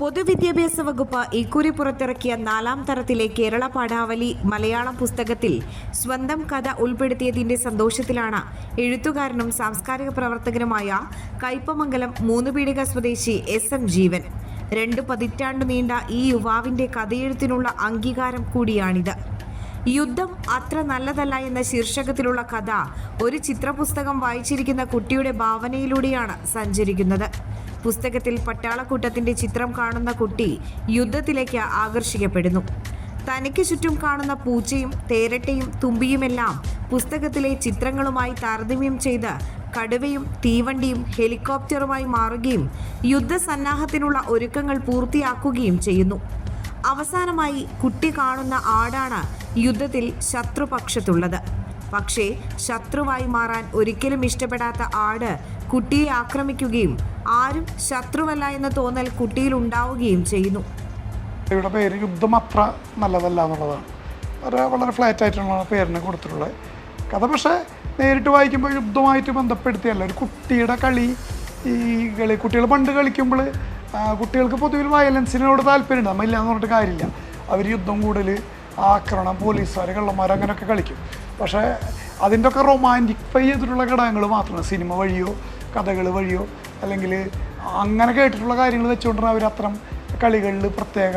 പൊതുവിദ്യാഭ്യാസ വകുപ്പ് ഇക്കുറി പുറത്തിറക്കിയ നാലാം തരത്തിലെ കേരള പാഠാവലി മലയാളം പുസ്തകത്തിൽ സ്വന്തം കഥ ഉൾപ്പെടുത്തിയതിന്റെ സന്തോഷത്തിലാണ് എഴുത്തുകാരനും സാംസ്കാരിക പ്രവർത്തകനുമായ കയ്പമംഗലം മൂന്നുപീടിക സ്വദേശി എസ് എം ജീവൻ. രണ്ടു പതിറ്റാണ്ട് നീണ്ട ഈ യുവാവിന്റെ കഥയെഴുത്തിനുള്ള അംഗീകാരം കൂടിയാണിത്. യുദ്ധം അത്ര നല്ലതല്ല എന്ന ശീർഷകത്തിലുള്ള കഥ ഒരു ചിത്രപുസ്തകം വായിച്ചിരിക്കുന്ന കുട്ടിയുടെ ഭാവനയിലൂടെയാണ് സഞ്ചരിക്കുന്നത്. പുസ്തകത്തിൽ പട്ടാളക്കൂട്ടത്തിന്റെ ചിത്രം കാണുന്ന കുട്ടി യുദ്ധത്തിലേക്ക് ആകർഷിക്കപ്പെടുന്നു. തനിക്ക് ചുറ്റും കാണുന്ന പൂച്ചയും തേരട്ടയും തുമ്പിയുമെല്ലാം പുസ്തകത്തിലെ ചിത്രങ്ങളുമായി താരതമ്യം ചെയ്ത് കടുവയും തീവണ്ടിയും ഹെലികോപ്റ്ററുമായി മാറുകയും യുദ്ധസന്നാഹത്തിനുള്ള ഒരുക്കങ്ങൾ പൂർത്തിയാക്കുകയും ചെയ്യുന്നു. അവസാനമായി കുട്ടി കാണുന്ന ആടാണ് യുദ്ധത്തിൽ ശത്രുപക്ഷത്തുള്ളത്. പക്ഷേ ശത്രുവായി മാറാൻ ഒരിക്കലും ഇഷ്ടപ്പെടാത്ത ആട് കുട്ടിയെ ആക്രമിക്കുകയും ആരും ശത്രുവല്ല എന്ന തോന്നൽ കുട്ടിയിൽ ഉണ്ടാവുകയും ചെയ്യുന്നു. ഇവിടെ പേര് യുദ്ധം അത്ര നല്ലതല്ല എന്നുള്ളതാണ്. വളരെ വളരെ ഫ്ലാറ്റ് ആയിട്ടുള്ള പേരിനെ കൊടുത്തിട്ടുള്ളത്. കഥ പക്ഷേ നേരിട്ട് വായിക്കുമ്പോൾ യുദ്ധമായിട്ട് ബന്ധപ്പെടുത്തിയല്ല ഒരു കുട്ടിയുടെ കളി. ഈ കളി കുട്ടികൾ പണ്ട് കളിക്കുമ്പോൾ കുട്ടികൾക്ക് പൊതുവിൽ വയലൻസിനോട് താല്പര്യമുണ്ട്. നമ്മളില്ല ഇല്ലാന്ന് പറഞ്ഞിട്ട് കാര്യമില്ല. അവർ യുദ്ധം കൂടുതൽ ആക്രമണം പോലീസുകാർ കള്ളന്മാർ അങ്ങനെയൊക്കെ കളിക്കും. പക്ഷേ അതിന്റെ ഒക്കെ റൊമാന്റിക്ഫൈ ചെയ്തിട്ടുള്ള ഘടകങ്ങൾ മാത്രമാണ്. സിനിമ വഴിയോ കഥകൾ വഴിയോ അല്ലെങ്കിൽ അങ്ങനെ കേട്ടിട്ടുള്ള കാര്യങ്ങൾ വെച്ചുകൊണ്ടാണ് അവർ അത്തരം കളികളിൽ പ്രത്യേക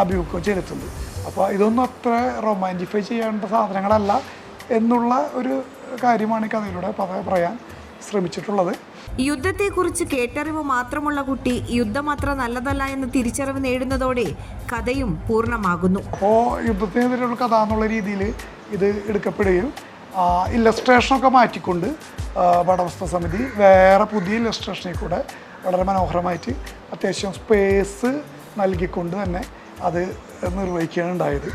ആഭിമുഖ്യം ചെലുത്തുന്നത്. അപ്പോൾ ഇതൊന്നും അത്ര റൊമാന്റിഫൈ ചെയ്യേണ്ട സാധനങ്ങളല്ല എന്നുള്ള ഒരു കാര്യമാണ് ഈ കഥയിലൂടെ പറയാൻ ശ്രമിച്ചിട്ടുള്ളത്. യുദ്ധത്തെക്കുറിച്ച് കേട്ടറിവ് മാത്രമുള്ള കുട്ടി യുദ്ധം അത്ര നല്ലതല്ല എന്ന് തിരിച്ചറിവ് നേടുന്നതോടെ കഥയും പൂർണമാകുന്നു. അപ്പോൾ യുദ്ധത്തിനെതിരെയുള്ള കഥ എന്നുള്ള രീതിയിൽ ഇത് എടുക്കപ്പെടുകയും ഇല്ലസ്ട്രേഷനൊക്കെ മാറ്റിക്കൊണ്ട് ആ, സമിതി വേറെ പുതിയ ഇല്ലസ്ട്രേഷനിൽ കൂടെ വളരെ മനോഹരമായിട്ട് അത്യാവശ്യം സ്പേസ് നൽകിക്കൊണ്ട് തന്നെ അത് നിർവഹിക്കുകയാണ് ഉണ്ടായത്.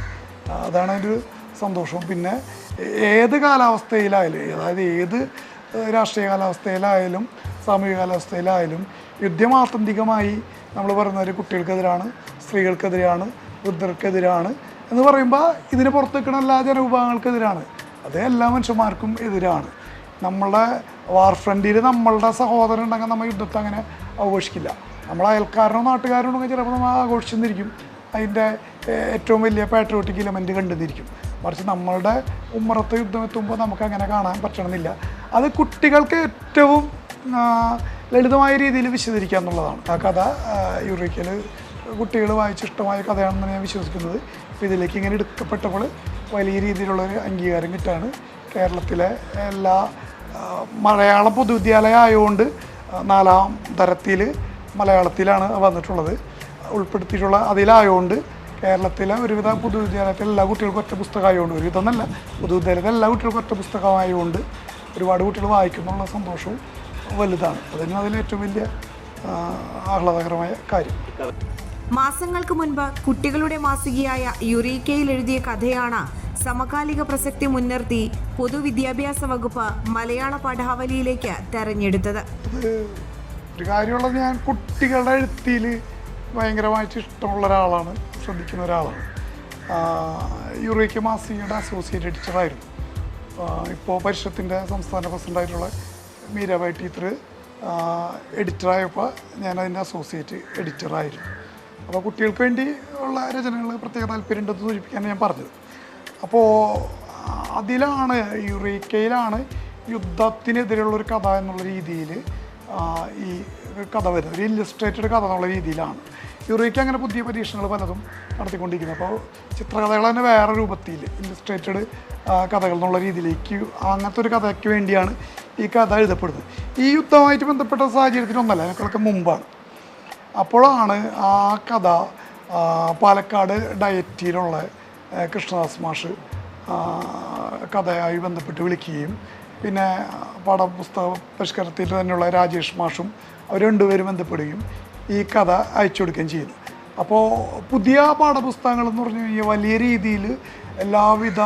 അതാണ് ഒരു സന്തോഷം. പിന്നെ ഏത് കാലാവസ്ഥയിലായാലും അതായത് ഏത് രാഷ്ട്രീയ കാലാവസ്ഥയിലായാലും സാമൂഹിക കാലാവസ്ഥയിലായാലും യുദ്ധം ആത്യന്തികമായി നമ്മൾ പറയുന്നത് കുട്ടികൾക്കെതിരാണ് സ്ത്രീകൾക്കെതിരെയാണ് വൃദ്ധർക്കെതിരാണ് എന്ന് പറയുമ്പോൾ ഇതിന് പുറത്ത് നിൽക്കുന്ന എല്ലാ ജനവിഭാഗങ്ങൾക്കെതിരാണ്. അത് എല്ലാ മനുഷ്യന്മാർക്കും എതിരാണ്. നമ്മളുടെ വാർ ഫ്രണ്ടിൽ നമ്മളുടെ സഹോദരൻ ഉണ്ടെങ്കിൽ നമ്മൾ യുദ്ധത്തെ അങ്ങനെ ആഘോഷിക്കില്ല. നമ്മൾ അയൽക്കാരനോ നാട്ടുകാരനോ ഉണ്ടെങ്കിൽ ചിലപ്പോൾ നമ്മൾ ആഘോഷിച്ചിരിക്കും അതിന്റെ ഏറ്റവും വലിയ പാട്രിയോട്ടിക് ഇലമെന്റ് കണ്ടെന്നിരിക്കും. മറിച്ച് നമ്മളുടെ ഉമ്മറത്ത് യുദ്ധം എത്തുമ്പോൾ നമുക്ക് അങ്ങനെ കാണാൻ പറ്റണമെന്നില്ല. അത് കുട്ടികൾക്ക് ഏറ്റവും ലളിതമായ രീതിയിൽ വിശദീകരിക്കുക എന്നുള്ളതാണ്. ആ കഥ യുറിക്കൽ കുട്ടികൾ വായിച്ചിഷ്ടമായ കഥയാണെന്ന് ഞാൻ വിശ്വസിക്കുന്നത്. അപ്പോൾ ഇതിലേക്ക് ഇങ്ങനെ എടുക്കപ്പെട്ടപ്പോൾ വലിയ രീതിയിലുള്ളൊരു അംഗീകാരം കിട്ടാണ്. കേരളത്തിലെ എല്ലാ മലയാള പൊതുവിദ്യാലയം ആയതുകൊണ്ട് നാലാം തരത്തിൽ മലയാളത്തിലാണ് വന്നിട്ടുള്ളത്. ഉൾപ്പെടുത്തിയിട്ടുള്ള അതിലായതുകൊണ്ട് കേരളത്തിലെ ഒരുവിധ പൊതുവിദ്യാലയത്തിലെ എല്ലാ കുട്ടികൾക്കും ഒറ്റ പുസ്തകമായതുകൊണ്ട് ഒരുവിധം എന്നല്ല പൊതുവിദ്യാലയത്തിൽ എല്ലാ കുട്ടികൾക്കും ഒറ്റ പുസ്തകമായതുകൊണ്ട് ഒരുപാട് കുട്ടികൾ വായിക്കുന്നുള്ള സന്തോഷവും വലുതാണ്. അതിന് അതിൽ ഏറ്റവും വലിയ ആഹ്ലാദകരമായ കാര്യം. മാസങ്ങൾക്ക് മുൻപ് കുട്ടികളുടെ മാസികയായ യുറീക്കയിൽ എഴുതിയ കഥയാണ് സമകാലിക പ്രസക്തി മുൻനിർത്തി പൊതുവിദ്യാഭ്യാസ വകുപ്പ് മലയാള പഠാവലിയിലേക്ക് തെരഞ്ഞെടുത്തത്. ഒരു ഞാൻ കുട്ടികളുടെ എഴുത്തിൽ ഭയങ്കരമായിട്ട് ഇഷ്ടമുള്ള ഒരാളാണ് ശ്രദ്ധിക്കുന്ന ഒരാളാണ്. യുറേക്ക് മാസികയുടെ അസോസിയേറ്റ് എഡിറ്ററായിരുന്നു ഇപ്പോൾ പരിഷത്തിന്റെ സംസ്ഥാന പ്രസിഡന്റായിട്ടുള്ള മീരാബായി ടീച്ചർ എഡിറ്ററായപ്പോൾ ഞാൻ അതിന്റെ അസോസിയേറ്റ് എഡിറ്ററായിരുന്നു അപ്പോൾ കുട്ടികൾക്ക് വേണ്ടി ഉള്ള രചനകൾ പ്രത്യേക താല്പര്യമുണ്ടെന്ന് സൂചിപ്പിക്കാനാണ് ഞാൻ പറഞ്ഞത്. അപ്പോൾ അതിലാണ് യുറീക്കയിലാണ് യുദ്ധത്തിനെതിരെയുള്ള ഒരു കഥ എന്നുള്ള രീതിയിൽ ഈ കഥ വരുന്നത്. ഒരു ഇല്ലസ്ട്രേറ്റഡ് കഥ എന്നുള്ള രീതിയിലാണ്. യുറീക്ക അങ്ങനെ പുതിയ പരീക്ഷണങ്ങൾ പലതും നടത്തിക്കൊണ്ടിരിക്കുന്നത് അപ്പോൾ ചിത്രകഥകൾ തന്നെ വേറെ രൂപത്തിൽ ഇല്ലസ്ട്രേറ്റഡ് കഥകൾ എന്നുള്ള രീതിയിലേക്ക് അങ്ങനത്തെ ഒരു കഥയ്ക്ക് വേണ്ടിയാണ് ഈ കഥ എഴുതപ്പെടുന്നത്. ഈ യുദ്ധമായിട്ട് ബന്ധപ്പെട്ട സാഹചര്യത്തിലൊന്നല്ല അതിനൊക്കെ മുമ്പാണ്. അപ്പോഴാണ് ആ കഥ പാലക്കാട് ഡയറ്റിയിലുള്ള ആ, കൃഷ്ണദാസ് മാഷ് കഥയായി ബന്ധപ്പെട്ട് വിളിക്കുകയും പിന്നെ പാഠപുസ്തക പരിഷ്കരണത്തിൽ തന്നെയുള്ള രാജേഷ് മാഷും അവർ രണ്ടുപേരും ബന്ധപ്പെടുകയും ഈ കഥ അയച്ചു കൊടുക്കുകയും ചെയ്യുന്നു. അപ്പോൾ പുതിയ പാഠപുസ്തകങ്ങൾ എന്ന് പറഞ്ഞു കഴിഞ്ഞാൽ വലിയ രീതിയിൽ എല്ലാവിധ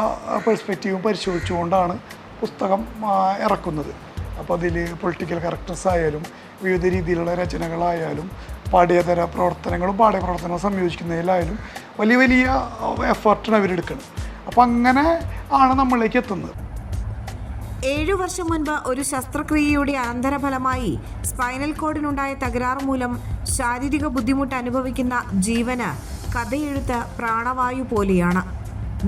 പെർസ്പെക്റ്റീവും പരിശോധിച്ചുകൊണ്ടാണ് പുസ്തകം ഇറക്കുന്നത്. അപ്പോൾ അതിൽ പൊളിറ്റിക്കൽ കറക്റ്റ്നസ് ആയാലും വിവിധ രീതിയിലുള്ള രചനകളായാലും പാഠ്യേതര പ്രവർത്തനങ്ങളും പാഠ്യപ്രവർത്തനവും സംയോജിക്കുന്നതിലായാലും വലിയ വലിയ എഫർട്ടാണ് അവരെടുക്കുന്നത് അപ്പം അങ്ങനെ ആണ് നമ്മളിലേക്ക് എത്തുന്നത്. ഏഴു വർഷം മുൻപ് ഒരു ശസ്ത്രക്രിയയുടെ അനന്തരഫലമായി സ്പൈനൽ കോഡിനുണ്ടായ തകരാറ് മൂലം ശാരീരിക ബുദ്ധിമുട്ട് അനുഭവിക്കുന്ന ജീവന് കഥയെഴുത്ത് പ്രാണവായു പോലെയാണ്.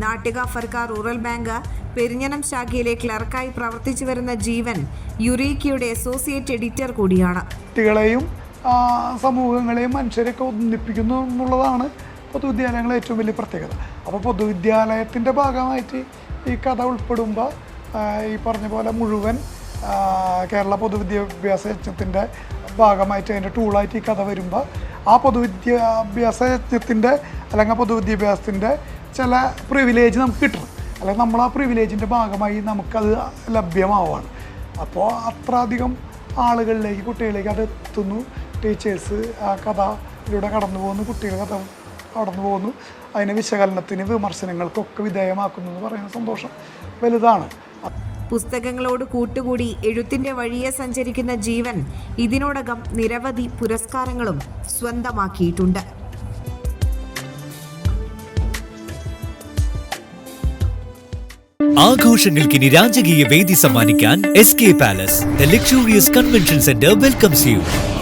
നാട്ടിക ഫർക്ക റൂറൽ ബാങ്ക് പെരിഞ്ഞനം ശാഖയിലെ ക്ലർക്കായി പ്രവർത്തിച്ചു വരുന്ന ജീവൻ യുറീക്കയുടെ അസോസിയേറ്റ് എഡിറ്റർ കൂടിയാണ്. കുട്ടികളെയും സമൂഹങ്ങളെയും മനുഷ്യരെയൊക്കെ ഒന്നിപ്പിക്കുന്നു എന്നുള്ളതാണ് പൊതുവിദ്യാലയങ്ങളെ ഏറ്റവും വലിയ പ്രത്യേകത. അപ്പോൾ പൊതുവിദ്യാലയത്തിന്റെ ഭാഗമായിട്ട് ഈ കഥ ഉൾപ്പെടുമ്പോൾ ഈ പറഞ്ഞ പോലെ മുഴുവൻ കേരള പൊതുവിദ്യാഭ്യാസ യജ്ഞത്തിന്റെ ഭാഗമായിട്ട് അതിന്റെ ടൂളായിട്ട് ഈ കഥ വരുമ്പോൾ ആ പൊതുവിദ്യാഭ്യാസ യജ്ഞത്തിന്റെ അല്ലെങ്കിൽ പൊതുവിദ്യാഭ്യാസത്തിന്റെ ചില പ്രിവിലേജ് നമുക്ക് കിട്ടണം അല്ലെങ്കിൽ നമ്മൾ ആ പ്രിവിലേജിന്റെ ഭാഗമായി നമുക്കത് ലഭ്യമാവുകയാണ്. അപ്പോൾ അത്ര അധികം ആളുകളിലേക്ക് കുട്ടികളിലേക്ക് അത് എത്തുന്നു. ടീച്ചേഴ്സ് ആ കഥയിലൂടെ കടന്നു പോകുന്നു കുട്ടികൾ കഥ കടന്നു പോകുന്നു. അതിനെ വിശകലനത്തിന് വിമർശനങ്ങൾക്കൊക്കെ വിധേയമാക്കുന്നു എന്ന് പറയുന്ന സന്തോഷം വലുതാണ്. പുസ്തകങ്ങളോട് കൂട്ടുകൂടി എഴുത്തിന്റെ വഴിയെ സഞ്ചരിക്കുന്ന ജീവൻ ഇതിനോടകം നിരവധി പുരസ്കാരങ്ങളും സ്വന്തമാക്കിയിട്ടുണ്ട്. ആഘോഷങ്ങൾക്കിനി രാജകീയ വേദി സമ്മാനിക്കാൻ S K palace the luxurious convention centre welcomes you